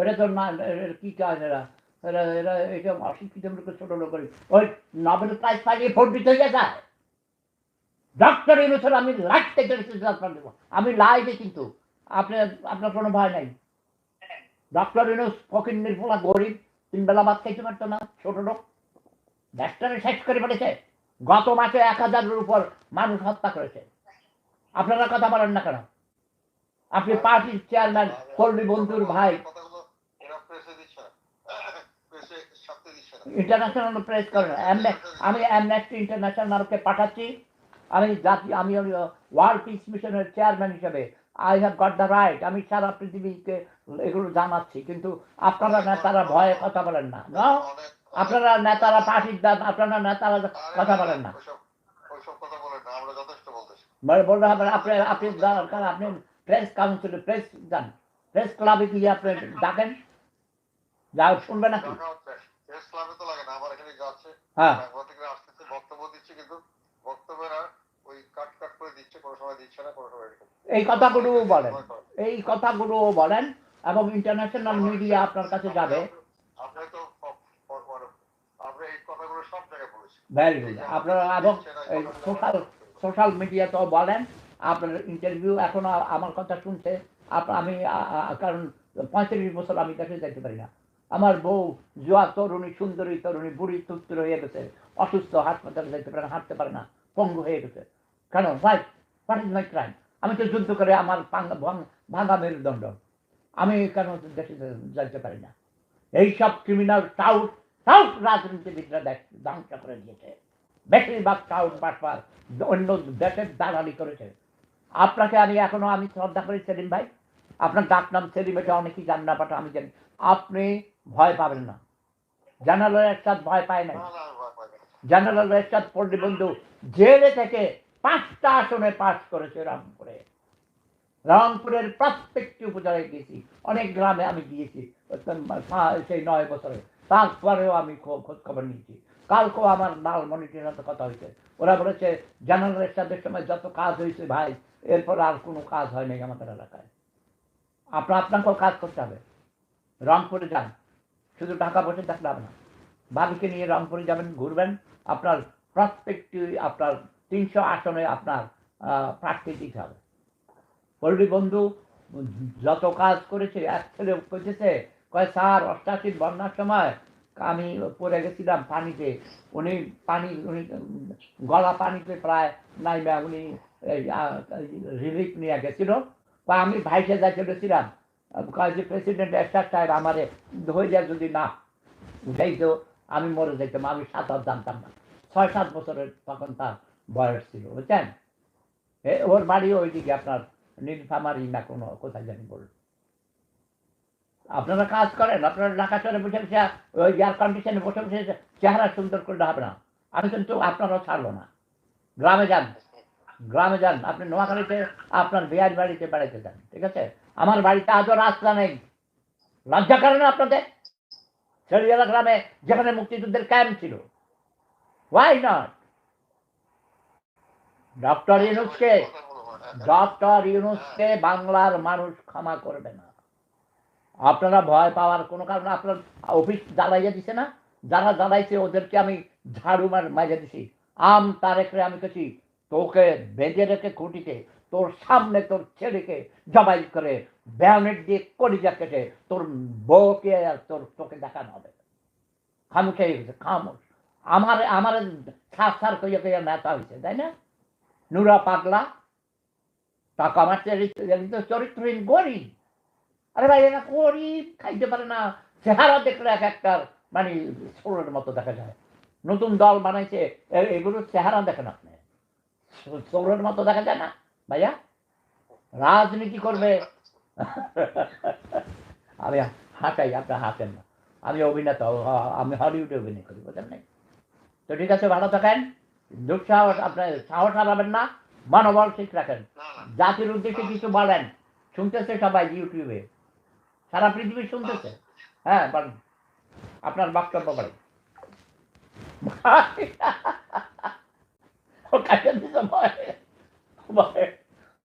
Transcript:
এটা তো না এটা কি কাজ এরা? এরা এরা এটা অশিক্ষিত লোক ওই নোবেল প্রাইজ ভোট দিতে ডক্টর আমি লাইফতে দেবো। আমি লাইভে কিন্তু আপনি আপনার কোনো ভয় নাই? ডক্টর ইউনুস ফকির নির্মলা গরিব, তিন বেলা ভাত খাইতে পারতো না, ছোট লোক। দেশটারে শেষ করে ফেলেছে। গত মাসে এক হাজারের উপর মানুষ হত্যা করেছে। আপনারা কথা বলেন না কেন? আপনি পার্টির চেয়ারম্যান কর্মী বন্ধুর ভাই কথাগুলো এরা প্রেসে দিচ্ছে না প্রেসে ছাপতে দিচ্ছে না ইন্টারন্যাশনাল প্রেস Amne- আমি অ্যামনেস্টি ইন্টারন্যাশনালকে পাঠাচ্ছি। আমি জাতি আমি ওয়ার্ল্ড পিস মিশনের চেয়ারম্যান হিসেবে। I have got the right আমি সারা পৃথিবীকে এগুলো জানাচ্ছি। কিন্তু আপনারা নেতারা ভয়ে কথা বলেন না। আপনারা নেতারা পার্টির দান আপনারা নেতারা কথা বলেন না। না বলতে হবে আপনি আপনি দরকার আপনি প্রেস কাউন্সিলে প্রেস যান। প্রেস ক্লাবে গিয়ে আপনি ডাকেন। যা শুনবে নাকি? তো লাগে না আমার এখানে যাচ্ছে হ্যাঁ। সাংবাদিকরা আসতেছে বক্তব্য দিচ্ছে কিন্তু বক্তব্যেরা ওই কাট কাট করে দিচ্ছে কোনো সময় দিচ্ছে না কোনো সময় এই কথাগুলো বলেন এই কথাগুলো বলেন এবং ইন্টারন্যাশনাল মিডিয়া আপনার কাছে যাবে। আপনি তো মানে আপনি এই কথাগুলো সব জায়গায় বলেছেন ভেরি গুড আপনারা এবং সোশ্যাল সোশ্যাল মিডিয়াতেও বলেন আপনার ইন্টারভিউ এখনও আমার কথা শুনছে। আমি কারণ পঁয়ত্রিশ বছর আমি কাছে যেতে পারি না। আমার বউ জোয়া, তরুণী, সুন্দরী, তরুণী, বুড়ি, তুত্তুর হয়ে গেছে। অসুস্থ হাত হাসপাতালে যেতে পারে না, হাঁটতে পারে না, পঙ্গু হয়ে গেছে। কেন? ভাই হোয়াট ইজ মাই ক্রাইম আমি তো যুদ্ধ করে আমার ভাঙা মেরুদণ্ড। আমি কেন দেশে যাইতে পারি না? এইসব ক্রিমিনাল টাউট টাউট রাজনীতিবিদরা ধ্বংস করে দিয়েছে। বেশিরভাগ টাউট বাটপার অন্য দেশের দালালি করেছে। আপনাকে আমি এখনও আমি শ্রদ্ধা করি, সেলিম ভাই। আপনার ডাক নাম সেলিম এটা অনেকেই জান না পাঠা আমি জানি। আপনি ভয় পাবেন না। জেনারেল এরশাদ ভয় পায় নাই। না। জেনারেল এরশাদ পল্লী বন্ধু জেলে থেকে পাঁচটা আসনে পাস করেছে রামপুরে। রামপুরের প্রত্যেকটি উপজেলায় গিয়েছি অনেক গ্রামে আমি গিয়েছি। সেই নয় বছরে। তারপরেও আমি খোঁজ খবর নিয়েছি। কালকেও আমার লালমণিটির সাথে কথা হয়েছে। ওরা বলেছে জেনারেল এরশাদের সময় যত কাজ হয়েছে ভাই এরপর আর কোনো কাজ হয় নাই আমাদের এলাকায়। আপনার আপনাকেও কাজ করতে হবে। রংপুরে যান। শুধু ঢাকা বসে থাকলে হবে না। ভাবিকে নিয়ে রংপুরে যাবেন, ঘুরবেন। আপনার প্রত্যেকটি আপনার তিনশো আসনে আপনার প্রার্থী দিতে হবে। পল্লী বন্ধু, যত কাজ করেছে, এক ছেলে কইতেছে কয়, স্যার অষ্টাশির বন্যার সময় আমি পড়ে গেছিলাম পানিতে। উনি পানি, উনি গলা পানিতে প্রায় নাইমা উনি রিলিফ নিয়ে গেছিল। বা আমি ভাইসে যাই চলেছিলাম কয় প্রেসিডেন্ট এরশাদ সাহেব আমারে ধৈর্য যদি না উঠাইতো, আমি মরে যেতাম আমি সাত সাঁতার জানতাম না। ছয় সাত বছরের তখন তার বয়স ছিল, বুঝছেন? ওর বাড়ি ওইদিকে আপনার নীলফামারি না কোনো, কোথায় জানি বলুন। আপনারা কাজ করেন, আপনারা ঢাকা শহরে বসে বসে, ওই এয়ার কন্ডিশনে বসে বসে চেহারা সুন্দর করলে হবে না। আমি কিন্তু আপনারাও ছাড়বো না। গ্রামে যান। গ্রামে যান, আপনি নোয়াখালীতে, আপনার বিয়ার বাড়িতে বেড়াইতে যান, ঠিক আছে? আমার বাড়িতে আজও রাস্তা নেই। লজ্জা করে না আপনাদের? ছেড়িয়ালা গ্রামে যেখানে মুক্তিযুদ্ধের ক্যাম্প ছিল। ওয়াই নট ডক্টর ইউনুসকে। ডক্টর ইউনুসকে বাংলার মানুষ ক্ষমা করবে না। আপনারা ভয় পাওয়ার কোনো কারণ, আপনার অফিস জ্বালাইয়া দিছে না? যারা জ্বালাইছে, ওদেরকে আমি ঝাড়ু মার মাইজা দিছি। আম তারেকরে আমি কেছি তোকে বেঁধে রেখে খুঁটিতে তোর সামনে তোর ছেলেকে জবাই করে ব্যানেট দিয়ে কলিজা কেটে তোর বউকে আর তোর তোকে দেখানো হবে। খামুশ হয়ে গেছে আমার আমার সার কইয়া কইয়া নেতা হয়েছে তাই না? নুরা পাগলা। টাকা আমার চরিত্র চরিত্রহীন গরিব। আরে ভাই, এরা গরিব, খাইতে পারে না। চেহারা দেখলে এক একটার মানে ছোড়ের মতো দেখা যায়। নতুন দল বানাইছে এগুলো চেহারা দেখেন আপনি। ছোড়ের মতো দেখা যায় না ভাইয়া। রাজনীতি করবে। আমি হাঁটাই আপনি হাঁটেন না। আমি অভিনেতা আমি হলিউডে অভিনয় করি বুঝলেন নাই? তো ঠিক আছে ভালো থাকেন। দুঃসাহস আপনার সাহস হারাবেন না। মনোবল ঠিক রাখেন। জাতির উদ্দেশ্যে কিছু বলেন। শুনতেছে সবাই ইউটিউবে। সারা পৃথিবী শুনতেছে। হ্যাঁ বলেন। আপনার বক্তব্য বলেন। ও কাছে দিতে ভয় ভয়